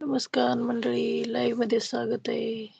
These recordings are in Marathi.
नमस्कार मंडळी लाईव्हमध्ये स्वागत आहे.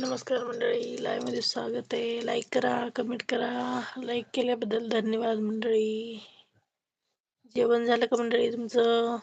नमस्कार मंडळी लाईव्हमध्ये स्वागत आहे. लाईक करा कमेंट करा. लाईक केल्याबद्दल धन्यवाद मंडळी. जेवण झालं का मंडळी तुमचं?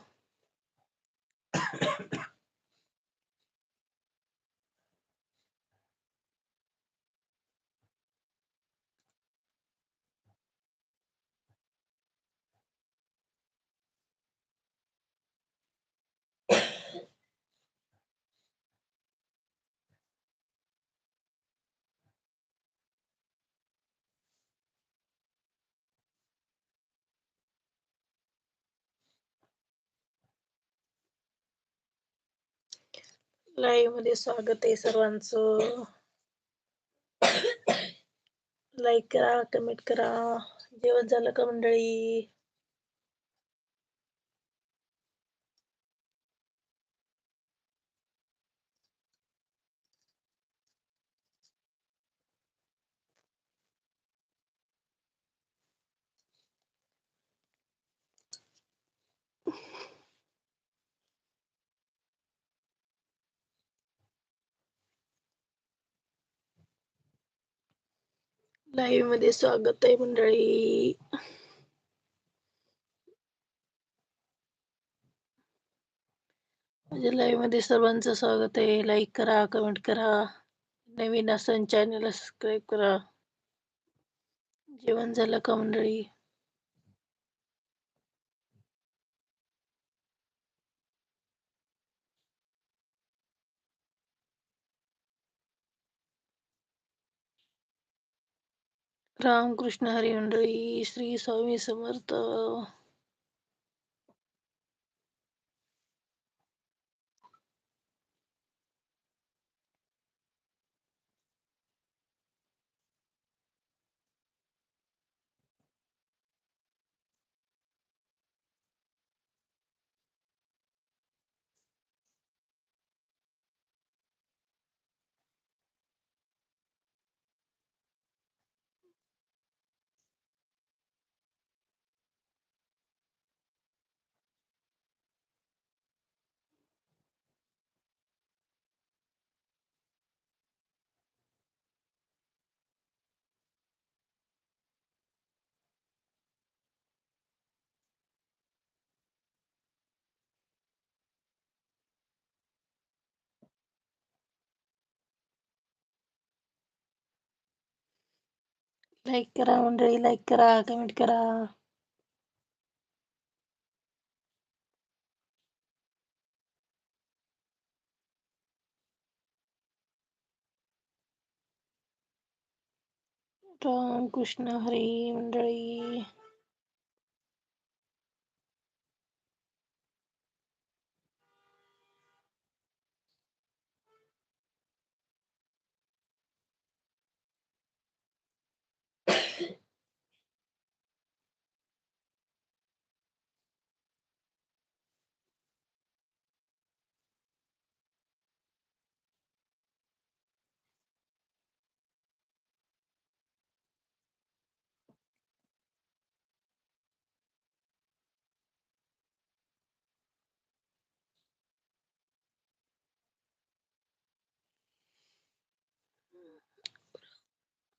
लाईव्हमध्ये स्वागत आहे सर्वांचं. लाईक करा कमेंट करा. जेवण झालं का मंडळी? लाईव्हमध्ये स्वागत आहे मंडळी. माझ्या लाईव्हमध्ये सर्वांचं स्वागत आहे. लाईक करा कमेंट करा. नवीन असन चॅनेल सबस्क्राईब करा. जेवण झालं का मंडळी? रामकृष्ण हरी मंडळी श्री स्वामी समर्थ. लाईक करा मंडळी लाईक करा कमेंट करा रामकृष्ण हरी मंडळी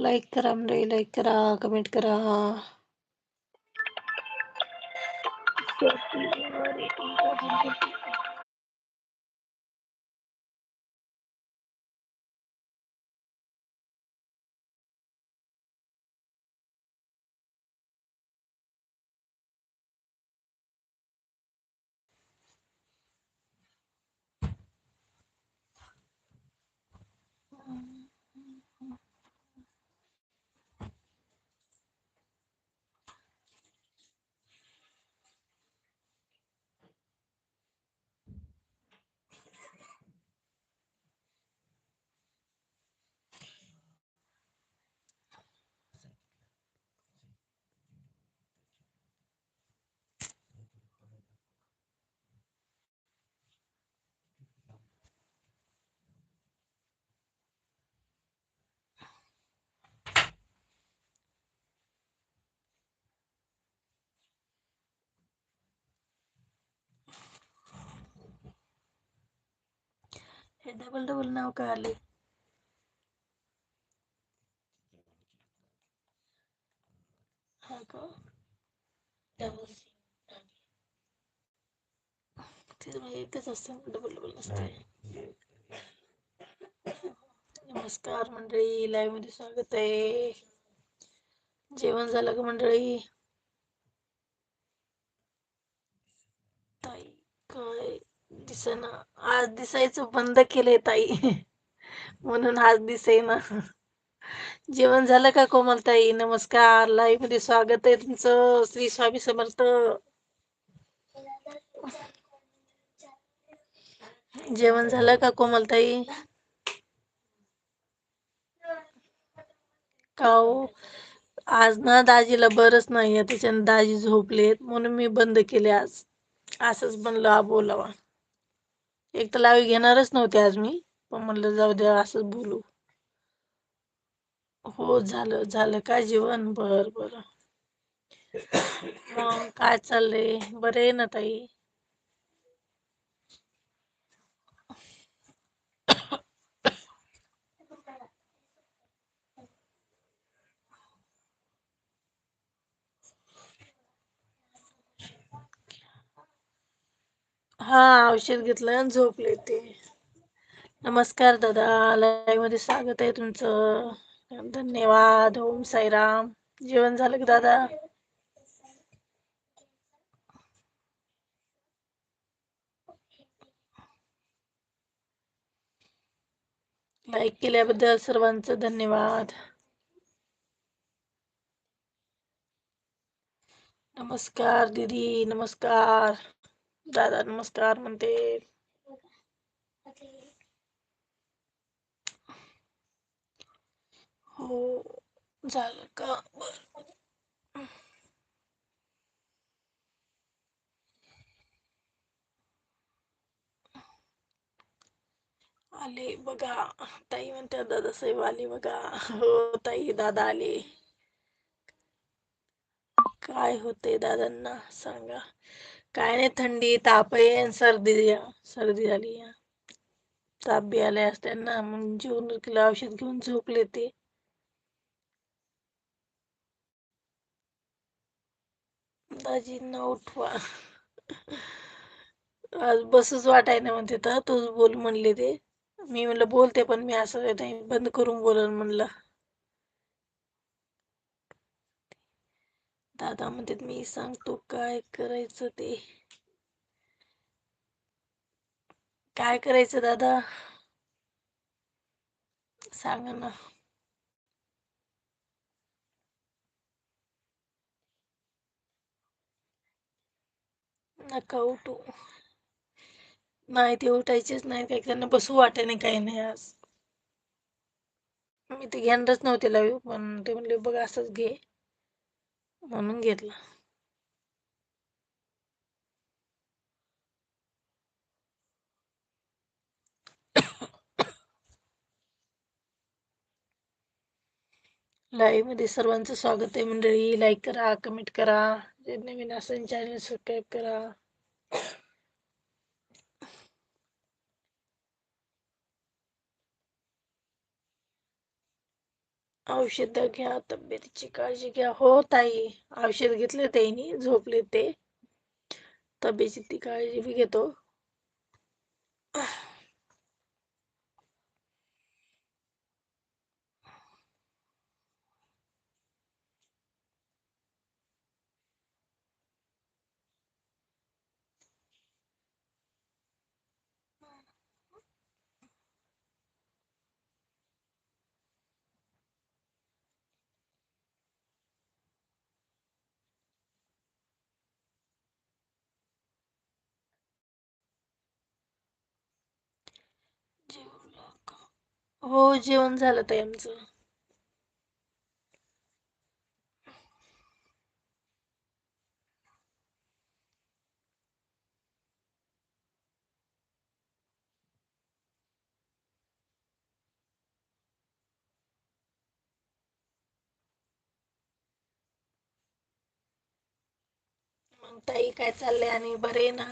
लाईक करा म्हणजे लाईक करा कमेंट करा. हे डबल डबल नाव का? आले हा का एकच असतं डबल डबल नसते नमस्कार मंडळी लाईव्हमध्ये स्वागत आहे. जेवण झालं का मंडळी ताई काय दिसेना. आज दिसायचं बंद केलंय ताई. म्हणून आज दिसेना. जेवण झालं का कोमलताई नमस्कार. लाईव्हमध्ये स्वागत आहे तुमचं. श्री स्वामी समर्थ. जेवण झालं का कोमलताई का हो? आज ना दाजीला बरंच नाहीये त्याच्यानं दाजी झोपलेत. म्हणून मी बंद केले आज. असंच बनलं बोलावा एक तर लाईव्ह घेणारच नव्हते आज मी पण म्हणलं जाऊ द्या असंच बोलू. हो झालं झालं. काय जेवण? बर बर. मग काय चाललंय? बरे आहे ना ताई? हा औषध घेतलं आणि झोपले ते. नमस्कार दादा लाईव्हमध्ये स्वागत आहे तुमचं. धन्यवाद ओम साईराम. जेवण झालं की दादा? लाईक केल्याबद्दल सर्वांचं धन्यवाद. नमस्कार दीदी नमस्कार. दादा नमस्कार म्हणते. हो आले ताई म्हणतात दादासाहेब आले हो, ताई, दादा आले. काय होते दादांना सांगा. काय नाही थंडी ताप आहे सर्दी सर्दी झाली ताप बी आलाय असताना मग जेवण केलं औषध घेऊन झोपले ते दाजींना उठवा. आज बसच वाटाय ना म्हणते तर तूच बोल म्हणले ते. मी म्हणलं बोलते पण मी असं नाही बंद करून बोलल म्हणलं. दादा म्हणतात मी सांगतो काय करायचं ते. काय करायचं दादा? सांग ना. नका उठू. नाही ते उठायचेच नाही काही त्यांना बसू वाटे नाही काही नाही आज. मी ते घेणारच नव्हते लावी पण ते म्हणले बघ असंच घे. म्हणून घेतलं. लाईव्हमध्ये सर्वांचं स्वागत आहे मंडळी. लाईक करा कमेंट करा. जे नवीन असेल चॅनल सबस्क्राईब करा. औषध घ्या तब्येतीची काळजी घ्या. हो ताई औषध घेतले ताईनी झोपले ते. तब्येतीची काळजी बी घेतो. हो जेवण झालं ताई आमचं. मग ताई काय चाललंय आणि बरे ना?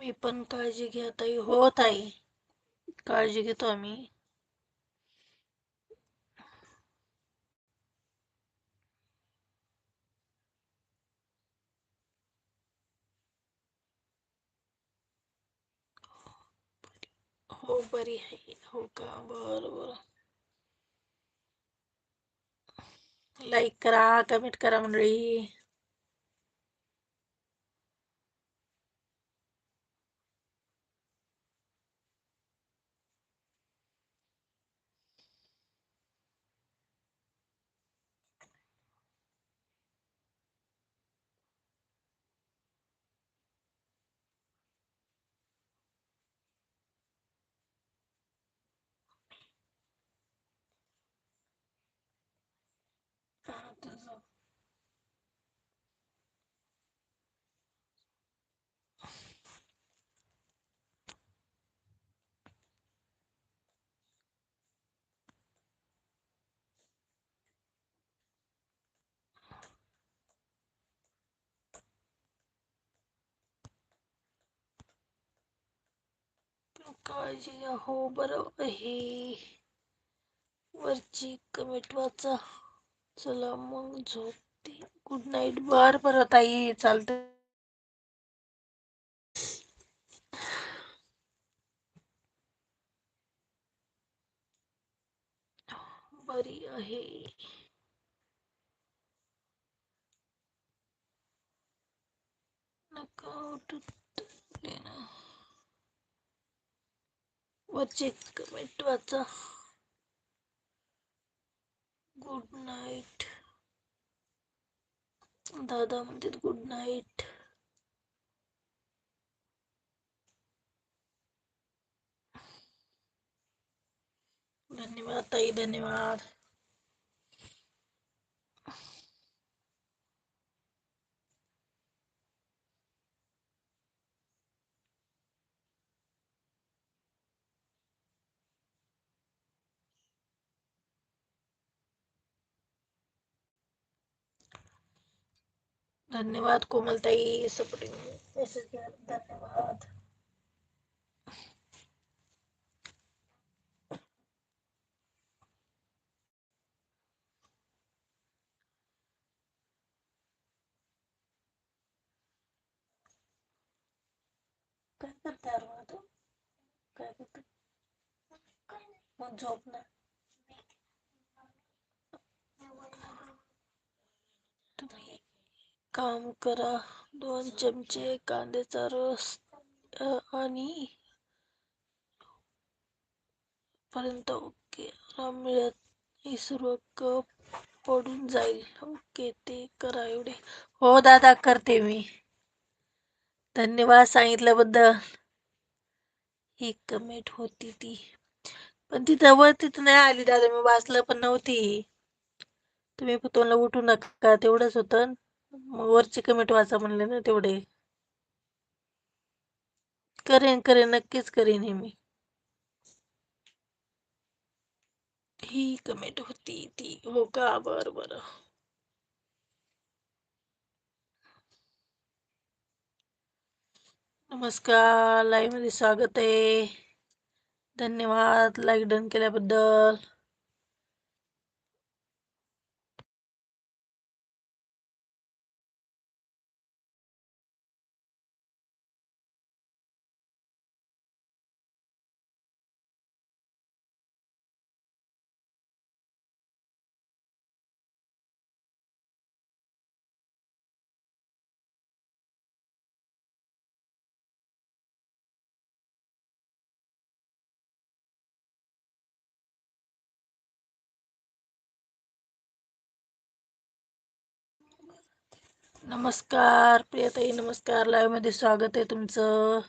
तुम्ही पण काळजी घ्या ताई. हो ताई. काळजी घेतो आम्ही. हो बरी आहे. हो का? बर बर. लाईक करा कमेंट करा मंडळी. काळजी घ्या हो बरं आहे. वरची कमेंट वाचा. चला मग झोपते. गुड नाईट बार परत आई. चालत बरी आहे. नका उठू वचित वरची कमेंट वाचा. गुड नाईट दादा म्हणतात गुड नाईट धन्यवाद ताई धन्यवाद. धन्यवाद कोमलताई सपोर्टिंग मेसेज धन्यवाद। काय करते अरुणा तू काय करते मग झोप ना काम करा. दोन चमचे कांद्याचा रस आणि पर्यंत ओके. आराम मिळत ही सर्व कप पडून जाईल. ओके ते करा एवढे. हो दादा करते मी. धन्यवाद सांगितल्याबद्दल. ही कमेंट होती ती. पण ती जवळ तिथं नाही आली दादा. मी वाचलं पण नव्हती. तुम्ही तुम्हाला उठू नका. तेवढंच होतं. वरची कमेंट वाचा म्हणले ना तेवढे करेन करेन नक्कीच करेन हे मी ही कमेंट होती ती हो का बर बर। नमस्कार लाईव्ह मध्ये स्वागत आहे धन्यवाद लाईक डन केल्याबद्दल। नमस्कार प्रियताई नमस्कार. लाईव्हमध्ये स्वागत आहे तुमचं.